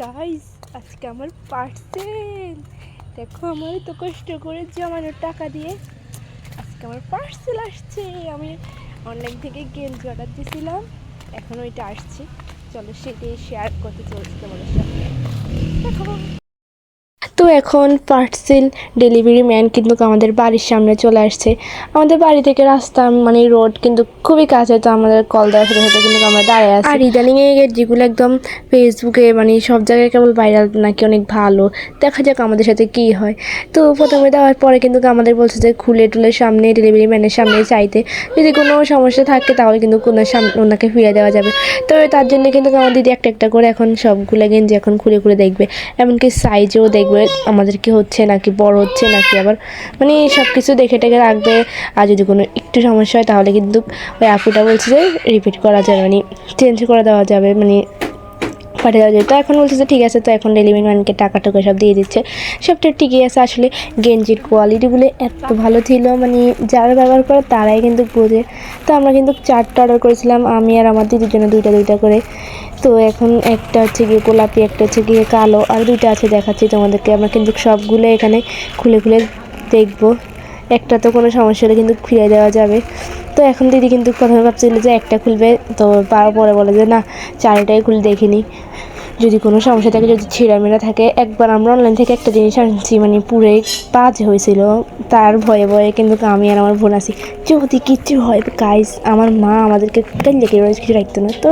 Guys আজকে আমার parcel দেখো আমার তো কষ্ট করে জমানোর টাকা দিয়ে আজকে আমার পার্সেল আসছে। আমি অনলাইন থেকে গেঞ্জি অর্ডার দিয়েছিলাম। এখন ওইটা আসছে। চলো সেটাই শেয়ার করতে চলছে তোমাদের সাথে। দেখো তো এখন পার্সেল ডেলিভারি ম্যান কিন্তু আমাদের বাড়ির সামনে চলে আসছে। আমাদের বাড়ি থেকে রাস্তা মানে রোড কিন্তু খুবই কাছে, তো আমাদের কল দেওয়ার সাথে কিন্তু আমরা দাঁড়িয়ে আছি। আর ইদানিং যেগুলো একদম ফেসবুকে মানে সব জায়গায় কেবল ভাইরাল নাকি অনেক ভালো, দেখা যাক আমাদের সাথে কি হয়। তো প্রথমে দেওয়ার পরে কিন্তু আমাদের বলছে যে খুলে টুলে সামনে ডেলিভারি ম্যানের সামনে চাইতে। যদি কোনো সমস্যা থাকে, তাহলে কিন্তু কোনো সামনে ওনাকে ফিরে দেওয়া যাবে। তো তার জন্য কিন্তু আমার দিদি একটা একটা করে এখন সবগুলো গেঞ্জি এখন খুলে খুলে দেখবে, এমনকি সাইজও দেখবে। আমাদের কি হচ্ছে নাকি বড় হচ্ছে নাকি আবার মানে সব কিছু দেখে টেকে রাখবে। আর যদি কোনো একটু সমস্যা হয় তাহলে কিন্তু ওই আপুটা বলছে যে রিপিট করা যায় মানে চেঞ্জ করে দেওয়া যাবে মানে পাঠিয়ে দেওয়া যায়। তো এখন বলছে যে, ঠিক আছে, তো এখন ডেলিভারি টাকা টুকা সব দিয়ে দিচ্ছে। সবটা ঠিকই আছে। আসলে গেঞ্জির কোয়ালিটিগুলো এত ভালো ছিল মানে যারা ব্যবহার করে তারাই কিন্তু বোঝে। তো আমরা কিন্তু চারটা অর্ডার করেছিলাম, আমি আর আমার দিদির জন্য দুইটা দুইটা করে। তো এখন একটা হচ্ছে গিয়ে গোলাপি, একটা হচ্ছে গিয়ে কালো, আর দুইটা আছে দেখাচ্ছি তোমাদেরকে। আমরা কিন্তু সবগুলো এখানে খুলে খুলে দেখব। একটা তো কোনো সমস্যা হলে কিন্তু ফিরে দেওয়া যাবে। তো এখন দিদি কিন্তু প্রথমে ভাবছিল যে একটা খুলবে, তো পরে বলে যে না, চারিটাই খুলে দেখিনি যদি কোনো সমস্যা থাকে, যদি ছিঁড়া মেরা থাকে, একবার আমরা অনলাইন থেকে একটা জিনিস আনছি মানে পুরে বাজ হয়েছিল। তার ভয়ে ভয়ে কিন্তু আমি আর আমার বোন আছি। যদি কিচ্ছু হয় গাইস আমার মা আমাদেরকে কাল্লে কিছু রাখতো না, তো